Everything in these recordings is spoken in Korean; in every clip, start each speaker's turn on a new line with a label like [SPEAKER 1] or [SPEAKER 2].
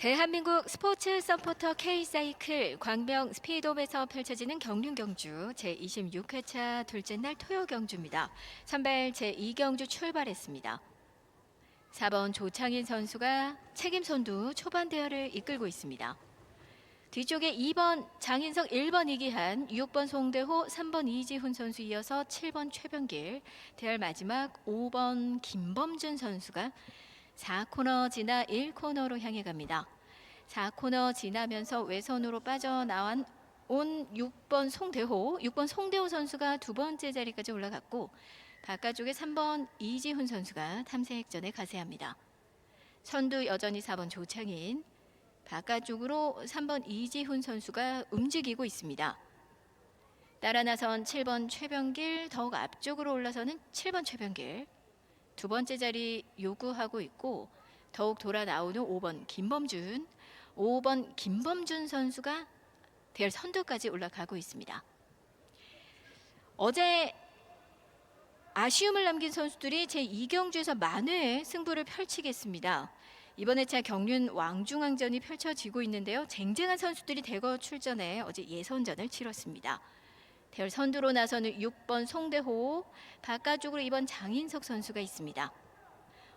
[SPEAKER 1] 대한민국 스포츠 서포터 K사이클 광명 스피드홈에서 펼쳐지는 경륜 경주 제26회차 둘째 날 토요 경주입니다. 선발 제2경주 출발했습니다. 4번 조창인 선수가 책임 선두 초반 대열을 이끌고 있습니다. 뒤쪽에 2번 장인석 1번 이기한 6번 송대호 3번 이지훈 선수 이어서 7번 최병길 대열 마지막 5번 김범준 선수가 4코너 지나 1코너로 향해 갑니다. 4코너 지나면서 외선으로 빠져나온 온 6번 송대호, 6번 송대호 선수가 두 번째 자리까지 올라갔고 바깥쪽에 3번 이지훈 선수가 탐색전에 가세합니다. 선두 여전히 4번 조창인, 바깥쪽으로 3번 이지훈 선수가 움직이고 있습니다. 따라 나선 7번 최병길, 더욱 앞쪽으로 올라서는 7번 최병길, 두 번째 자리 요구하고 있고 더욱 돌아 나오는 5번 김범준, 5번 김범준 선수가 대열 선두까지 올라가고 있습니다. 어제 아쉬움을 남긴 선수들이 제2경주에서 만회의 승부를 펼치겠습니다. 이번 회차 경륜 왕중왕전이 펼쳐지고 있는데요. 쟁쟁한 선수들이 대거 출전해 어제 예선전을 치렀습니다. 대열 선두로 나서는 6번 송대호, 바깥쪽으로 2번 장인석 선수가 있습니다.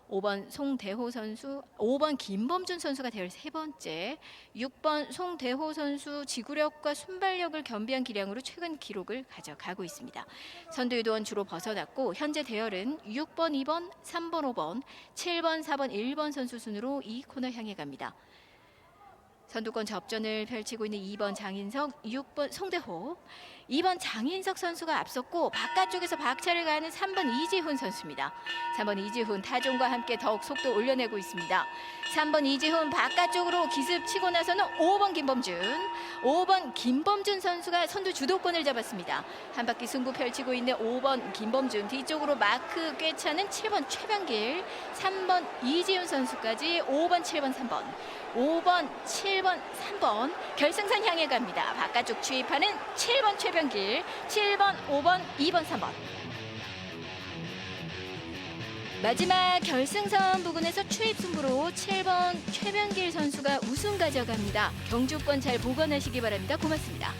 [SPEAKER 1] 5번 송대호 선수, 5번 김범준 선수가 대열 세 번째, 6번 송대호 선수 지구력과 순발력을 겸비한 기량으로 최근 기록을 가져가고 있습니다. 선두 유도원 주로 벗어났고 현재 대열은 6번, 2번, 3번, 5번, 7번, 4번, 1번 선수 순으로 이 코너 향해 갑니다. 선두권 접전을 펼치고 있는 2번 장인석, 6번 송대호, 2번 장인석 선수가 앞섰고 바깥쪽에서 박차를 가는 3번 이지훈 선수입니다. 3번 이지훈 타종과 함께 더욱 속도 올려내고 있습니다. 3번 이지훈 바깥쪽으로 기습 치고 나서는 5번 김범준, 5번 김범준 선수가 선두 주도권을 잡았습니다. 한 바퀴 승부 펼치고 있는 5번 김범준 뒤쪽으로 마크 꿰차는 7번 최병길, 3번 이지훈 선수까지 5번, 7번, 3번. 5번, 7번, 3번 결승선 향해 갑니다. 바깥쪽 추입하는 7번 최병길, 7번, 5번, 2번, 3번. 마지막 결승선 부근에서 추입 승부로 7번 최병길 선수가 우승 가져갑니다. 경주권 잘 보관하시기 바랍니다. 고맙습니다.